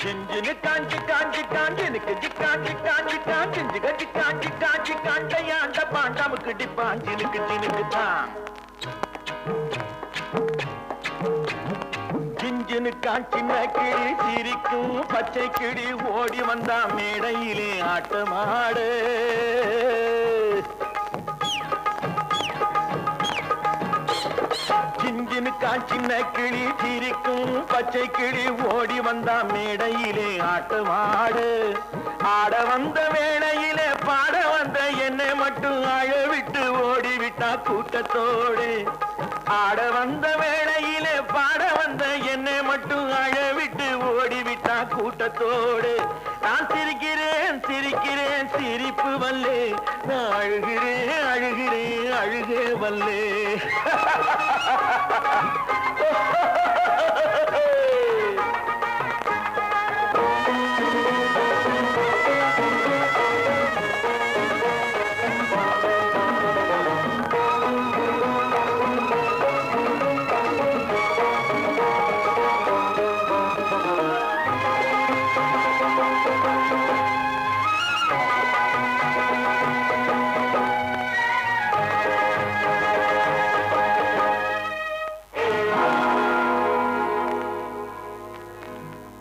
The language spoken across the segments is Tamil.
சிஞ்சினு காஞ்சி காஞ்சி காஞ்சி எனக்கு ஜிக்காஞ்சி காஞ்சி காஞ்சி ஜிகஜி காஞ்சி காஞ்சி காஞ்சையாண்ட பாண்டாமுக்கு டிப்பான் ஜினுக்கு ஜினுக்கு தான். ஜிஞ்சினு காஞ்சின கிளி சிரிக்கும் பச்சை கிளி ஓடி வந்தா மேடையிலே ஆட்டமாடு. சிஞ்சினு சின்ன கிளி சிரிக்கும். பச்சை கிளி ஓடி வந்தா மேடையிலே ஆட்டமாடு ஆட வந்த மேடையிலே பாட வந்த என்னை மட்டும் அழவிட்டு ஓடிவிட்டா கூட்டத்தோடு. ஆட வந்த வேளையிலே பாட வந்த என்னை மட்டும் அழவிட்டு ஓடிவிட்டா கூட்டத்தோடு. நான் சிரிக்கிறேன் சிரிக்கிறேன் சிரிப்பு வல்லே நான் அழுகிறேன். அழுகே வல்லே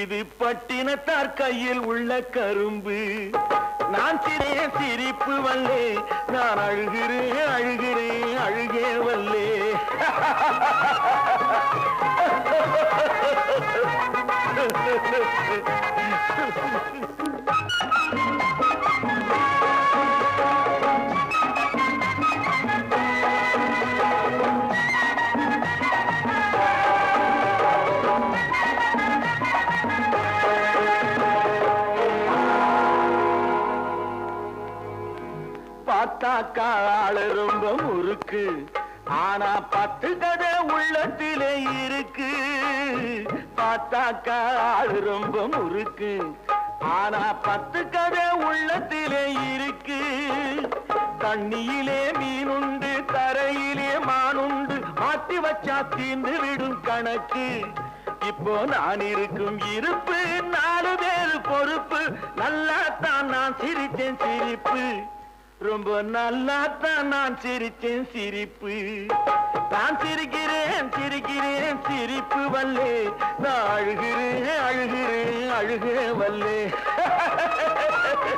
இது பட்டினத்தார் கையில் உள்ள கரும்பு. நான் சிறிய சிரிப்பு வல்லே நான் அழுகிறேன் அழுகிறேன் அழுகே வல்லே. பார்த்தாக்கா ஆளு ரொம்ப முறுக்கு. ஆனா பத்து கதை உள்ளத்திலே இருக்கு. பார்த்தாக்கா ஆளு ரொம்ப முறுக்கு. ஆனா பத்து கதை உள்ளத்திலே இருக்கு. தண்ணியிலே மீனுண்டு தரையிலே மானுண்டு மாட்டி வச்சா தீர்ந்து விடும் கணக்கு. இப்போ நான் இருக்கும் இருப்பு நாலு பேரு பொறுப்பு. நல்லா தான் நான் சிரித்தேன் சிரிப்பு. ரொம்ப நல்லா தான் நான் சிரிச்சேன் சிரிப்பு. நான் சிரிக்கிறேன் சிரிக்கிறேன் சிரிப்பு வல்லே. நான் அழுகிறேன் அழுகிறேன் அழுகே வல்லே.